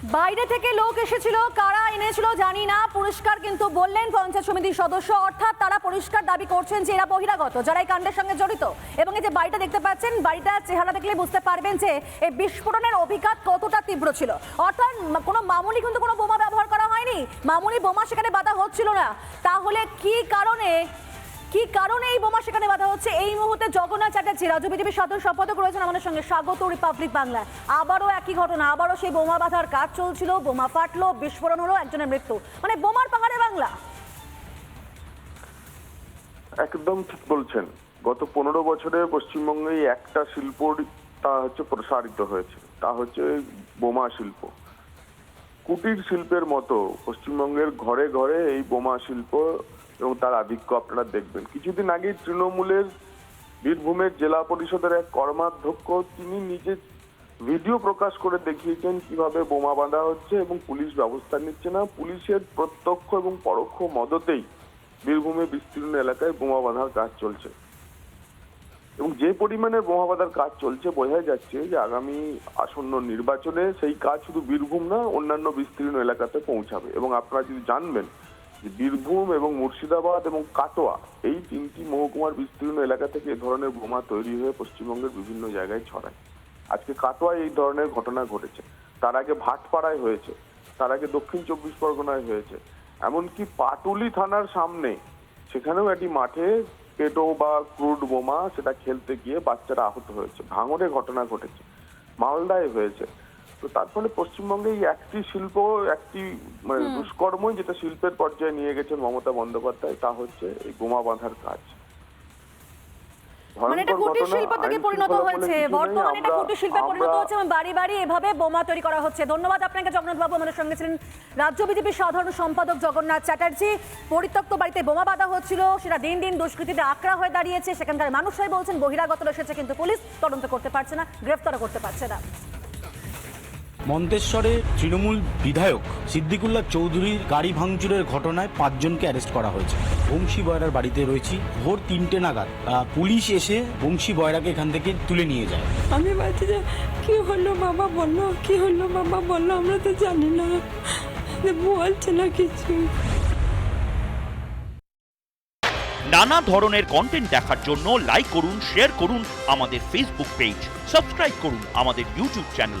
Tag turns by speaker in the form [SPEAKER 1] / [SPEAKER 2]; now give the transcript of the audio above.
[SPEAKER 1] বাইরে থেকে লোক এসেছিল, কারা এনেছিল জানি না পরিষ্কার কিন্তু বললেন পঞ্চায়েত সমিতির সদস্য, অর্থাৎ তারা পরিষ্কার দাবি করছেন যে এরা বহিরাগত, যারা এই কাণ্ডের সঙ্গে জড়িত। এবং এই যে বাড়িটা দেখতে পাচ্ছেন, বাড়িটার চেহারা দেখলে বুঝতে পারবেন যে এই বিস্ফোরণের অভিঘাত কতটা তীব্র ছিল। অর্থাৎ কোনো মামুলি কিন্তু কোনো বোমা ব্যবহার করা হয়নি, মামুলি বোমা সেখানে বাধা হচ্ছিল না। তাহলে কি কারণে কি কারণে এই বোমা সেখানে হচ্ছে এই মুহূর্তে জগন্নাথ চ্যাটার্জি, রাজ্য বিজেপির সাধারণ সম্পাদক রয়েছেন আমাদের সঙ্গে স্বাগত রিপাবলিক বাংলায়। আবারও একই ঘটনা, আবারও সেই বোমা বাঁধার কাজ চলছিল, বোমা ফাটলো, বিস্ফোরণ হলো, একজনের মৃত্যু। মানে বোমার পাহাড়ে বাংলা।
[SPEAKER 2] একদম ঠিক বলছেন। গত পনেরো বছরে পশ্চিমবঙ্গে একটা শিল্প তা হচ্ছে প্রসারিত হয়েছে। তা হচ্ছে বোমা শিল্প। কুটির শিল্পের মতো পশ্চিমবঙ্গের ঘরে ঘরে এই বোমা শিল্প এবং তার আধিক্য আপনারা দেখবেন। কিছুদিন আগে তৃণমূলের বীরভূমের জেলা পরিষদের এক কর্মাধ্যক্ষ, তিনি নিজে ভিডিও প্রকাশ করে দেখিয়েছেন কীভাবে বোমা বাঁধা হচ্ছে এবং পুলিশ ব্যবস্থা নিচ্ছে না। পুলিশের প্রত্যক্ষ এবং পরোক্ষ মদতেই বীরভূমে বিস্তীর্ণ এলাকায় বোমা বাঁধার কাজ চলছে। এবং যে পরিমাণে বোমা বাঁধার কাজ চলছে বোঝা যাচ্ছে যে আগামী আসন্ন নির্বাচনে সেই কাজ শুধু বীরভূম না, অন্যান্য বিস্তীর্ণ এলাকাতে পৌঁছাবে। এবং আপনারা যদি জানবেন বীরভূম এবং মুর্শিদাবাদ এবং কাটোয়া, এই তিনটি মহকুমার বিস্তীর্ণ এলাকা থেকে এ ধরনের বোমা তৈরি হয়ে পশ্চিমবঙ্গের বিভিন্ন জায়গায় ছড়ায়। আজকে কাটোয়ায় এই ধরনের ঘটনা ঘটেছে। তার আগে ভাটপাড়ায় হয়েছে, তার আগে দক্ষিণ চব্বিশ পরগনায় হয়েছে। এমনকি পাটুলি থানার সামনে সেখানেও একটি মাঠে পেটো বা ক্রুড বোমা সেটা খেলতে গিয়ে বাচ্চারা আহত হয়েছে। ভাঙড়ে ঘটনা ঘটেছে, মালদায় হয়েছে। তো তার ফলে পশ্চিমবঙ্গে এই একটি শিল্প একটি মানে দুষ্কর্মই যেটা শিল্পের পর্যায়ে নিয়ে গেছেন মমতা বন্দ্যোপাধ্যায় তা হচ্ছে এই বোমা বাঁধার কাজ।
[SPEAKER 1] মানে এটা কুটির শিল্প থেকে পরিণত হয়েছে। বর্তমানে এটা কুটির শিল্পে পরিণত হচ্ছে এবং বাড়ি বাড়ি এভাবে বোমা তৈরি করা হচ্ছে। ধন্যবাদ আপনাকে জগন্নাথ বাবু আমাদের সঙ্গে ছিলেন রাজ্য বিজেপির সাধারণ সম্পাদক জগন্নাথ চ্যাটার্জি। পরিত্যক্ত বাড়িতে বোমা বাঁধা হচ্ছিল। সেটা দিন দিন দুষ্কৃতীতে আকড়া হয়ে দাঁড়িয়েছে। সেখানকার মানুষরাই বলছেন বহিরাগত এসেছে কিন্তু পুলিশ তদন্ত করতে পারছে না গ্রেফতারও করতে পারছে না।
[SPEAKER 3] মন্তেশ্বরে তৃণমূল বিধায়ক সিদ্দিকুল্লাহ চৌধুরীর গাড়ি ভাঙচুরের ঘটনায় পাঁচজনকে অ্যারেস্ট করা হয়েছে। বংশী বয়রার বাড়িতে রয়েছি। ভোর তিনটে নাগাদ পুলিশ এসে বংশী বয়রাকে এখান থেকে তুলে নিয়ে যায়।
[SPEAKER 4] আমি বলছি যে কি হলো বাবা বলল কি হলো বাবা বলল আমরা তো জানি না। বলছে না কিছু।
[SPEAKER 5] নানা ধরনের কন্টেন্ট দেখার জন্য লাইক করুন শেয়ার করুন আমাদের ফেসবুক পেজ সাবস্ক্রাইব করুন আমাদের ইউটিউব চ্যানেল